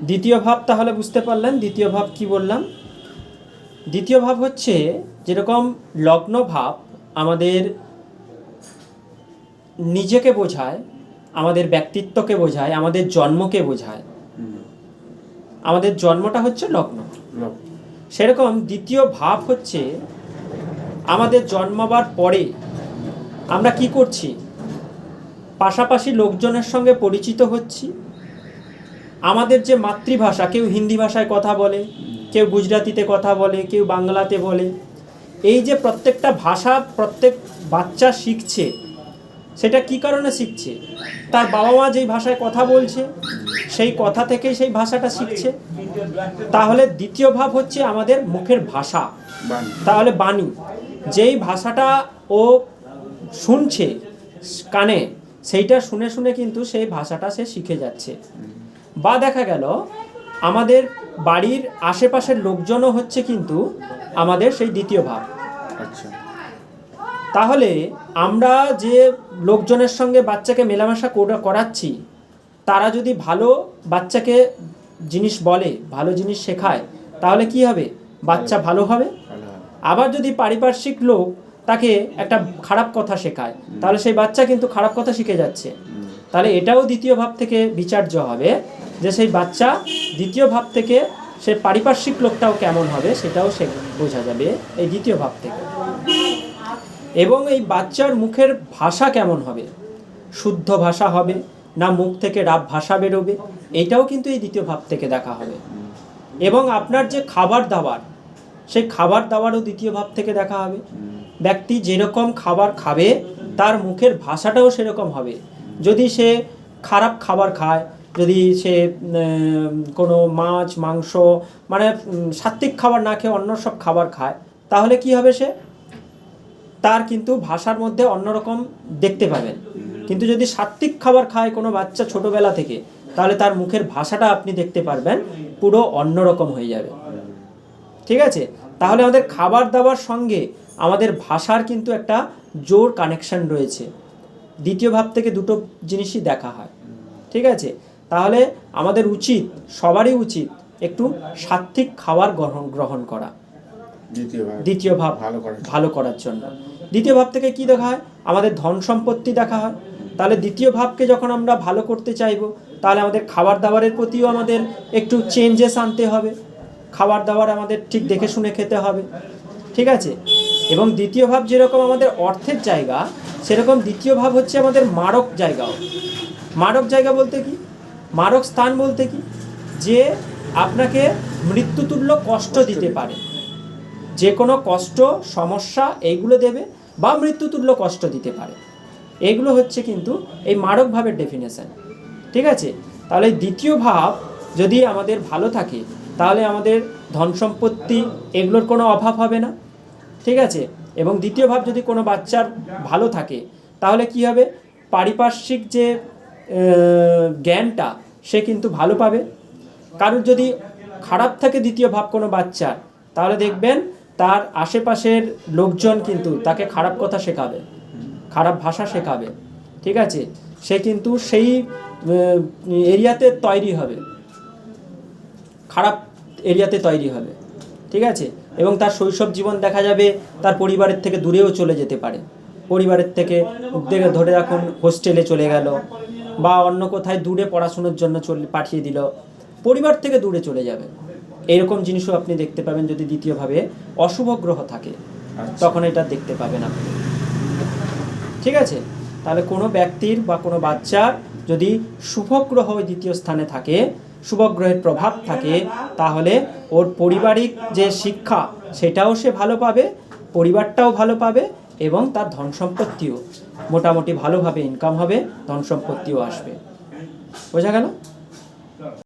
দ্বিতীয় ভাব তাহলে বুঝতে পারলেন দ্বিতীয় ভাব কি বললাম? দ্বিতীয় ভাব হচ্ছে যেরকম লগ্ন ভাব আমাদের নিজেকে বোঝায় আমাদের ব্যক্তিত্বকে বোঝায় আমাদের জন্মকে বোঝায়। আমাদের জন্মটা হচ্ছে লগ্ন। সেরকম দ্বিতীয় ভাব হচ্ছে আমাদের জন্মাবার পরে আমরা কি করছি? পাশাপাশি লোকজনের সঙ্গে পরিচিত হচ্ছি আমাদের যে মাতৃভাষা, কেউ হিন্দি ভাষায় কথা বলে, কেউ গুজরাটিতে কথা বলে, কেউ বাংলাতে বলে, এই যে প্রত্যেকটা ভাষা প্রত্যেক বাচ্চা শিখছে, সেটা কি কারণে শিখছে? তার বাবা মা যেই ভাষায় কথা বলছে, সেই কথা থেকেই সেই ভাষাটা শিখছে। তাহলে দ্বিতীয় ভাব হচ্ছে আমাদের মুখের ভাষা। তাহলে বাণী, যেই ভাষাটা ও শুনছে কানে, সেইটা শুনে শুনে কিন্তু সেই ভাষাটা সে শিখে যাচ্ছে। বা দেখা গেল আমাদের বাড়ির আশেপাশের লোকজনও হচ্ছে কিন্তু আমাদের সেই দ্বিতীয় ভাব। আচ্ছা। তাহলে আমরা যে লোকজনের সঙ্গে বাচ্চাকে মেলামেশা করা- করাচ্ছি তারা যদি ভালো বাচ্চাকে জিনিস বলে ভালো জিনিস শেখায় তাহলে কি হবে? বাচ্চা ভালো। হবে? আবার যদি পারিপার্শ্বিক লোক তাকে একটা খারাপ কথা শেখায় তাহলে সেই বাচ্চা কিন্তু খারাপ কথা শিখে যাচ্ছে। তাহলে এটাও দ্বিতীয় ভাব থেকে বিচার্য হবে যে সেই বাচ্চা দ্বিতীয় ভাব থেকে সে পারিপার্শ্বিক লোকটাও কেমন হবে সেটাও সে বোঝা যাবে এই দ্বিতীয় ভাব থেকে। এবং এই বাচ্চার মুখের ভাষা কেমন হবে? শুদ্ধ ভাষা হবে না মুখ থেকে রাব ভাষা বেরোবে? এইটাও কিন্তু এই দ্বিতীয় ভাব থেকে দেখা হবে। এবং আপনার যে খাবার দাবার, সেই খাবার দাবারও দ্বিতীয় ভাব থেকে দেখা হবে। ব্যক্তি যেরকম খাবার খাবে, তার মুখের ভাষাটাও সেরকম হবে। যদি সে খারাপ খাবার খায় যদি সে কোনো মাছ মাংস মানে উম, সাত্বিক খাবার না খেয়ে অন্য সব খাবার খায় তাহলে কি হবে সে? তার কিন্তু ভাষার মধ্যে অন্যরকম দেখতে পাবেন কিন্তু যদি সাত্বিক খাবার খায় কোনো বাচ্চা ছোটোবেলা থেকে তাহলে তার মুখের ভাষাটা আপনি দেখতে পারবেন পুরো অন্যরকম হয়ে যাবে। ঠিক আছে? তাহলে আমাদের খাবার দাবার সঙ্গে আমাদের ভাষার কিন্তু একটা জোর কানেকশন রয়েছে। দ্বিতীয় ভাব থেকে দুটো জিনিসই দেখা হয়। ঠিক আছে? তাহলে আমাদের উচিত সবারই উচিত একটু সাত্বিক খাবার গ্রহণ গ্রহণ করা। দ্বিতীয় ভাব। ভালো করার জন্য। দ্বিতীয় ভাব থেকে কি দেখা হয়? আমাদের ধন সম্পত্তি দেখা হয়। তাহলে দ্বিতীয় ভাবকে যখন আমরা ভালো করতে চাইব তাহলে আমাদের খাবার দাবারের প্রতিও আমাদের একটু চেঞ্জেস আনতে হবে। খাবার দাবার আমাদের ঠিক দেখে শুনে খেতে হবে। ঠিক আছে? এবং দ্বিতীয় ভাব যেরকম আমাদের অর্থের জায়গা সেরকম দ্বিতীয় ভাব হচ্ছে আমাদের মারক জায়গাও। মারক জায়গা বলতে কি? মারক স্থান বলতে কি? যে আপনাকে মৃত্যুতুল্য কষ্ট দিতে পারে। যে কোনো কষ্ট সমস্যা এইগুলো দেবে বা মৃত্যুতুল্য কষ্ট দিতে পারে। এগুলো হচ্ছে কিন্তু এই মারক ভাবের ডেফিনেশন ঠিক আছে? তাহলে দ্বিতীয় ভাব যদি আমাদের ভালো থাকে তাহলে আমাদের ধন সম্পত্তি এগুলোর কোনো অভাব হবে না। ঠিক আছে? এবং দ্বিতীয় ভাব যদি কোনো বাচ্চার ভালো থাকে তাহলে কি হবে? পারিপার্শ্বিক যে জ্ঞানটা সে কিন্তু ভালো পাবে। কারোর যদি খারাপ থাকে দ্বিতীয় ভাব কোনো বাচ্চার তাহলে দেখবেন তার আশেপাশের লোকজন কিন্তু তাকে খারাপ কথা শেখাবে, খারাপ ভাষা শেখাবে। ঠিক আছে? সে কিন্তু সেই এরিয়াতে তৈরি হবে। খারাপ এরিয়াতে তৈরি হবে। ঠিক আছে? এবং তার শৈশব জীবন দেখা যাবে, তার পরিবারের থেকে দূরেও চলে যেতে পারে। পরিবারের থেকে ধরে রাখুন হোস্টেলে চলে গেল। বা অন্য কোথায় দূরে পড়াশুনোর জন্য চলে পাঠিয়ে দিল। পরিবার থেকে দূরে চলে যাবে। এরকম জিনিসও আপনি দেখতে পাবেন যদি দ্বিতীয়ভাবে অশুভ গ্রহ থাকে। আচ্ছা। তখন এটা দেখতে পাবেন আপনি। ঠিক আছে? তাহলে কোনো ব্যক্তির বা কোনো বাচ্চার যদি শুভ গ্রহ দ্বিতীয় স্থানে থাকে শুভ গ্রহের প্রভাব থাকে তাহলে ওর পারিবারিক যে শিক্ষা সেটাও সে ভালো পাবে পরিবারটাও ভালো পাবে এবং তার ধন সম্পত্তিও। মোটামুটি ভালোভাবে ইনকাম হবে ধন সম্পত্তিও আসবে। বোঝা গেল?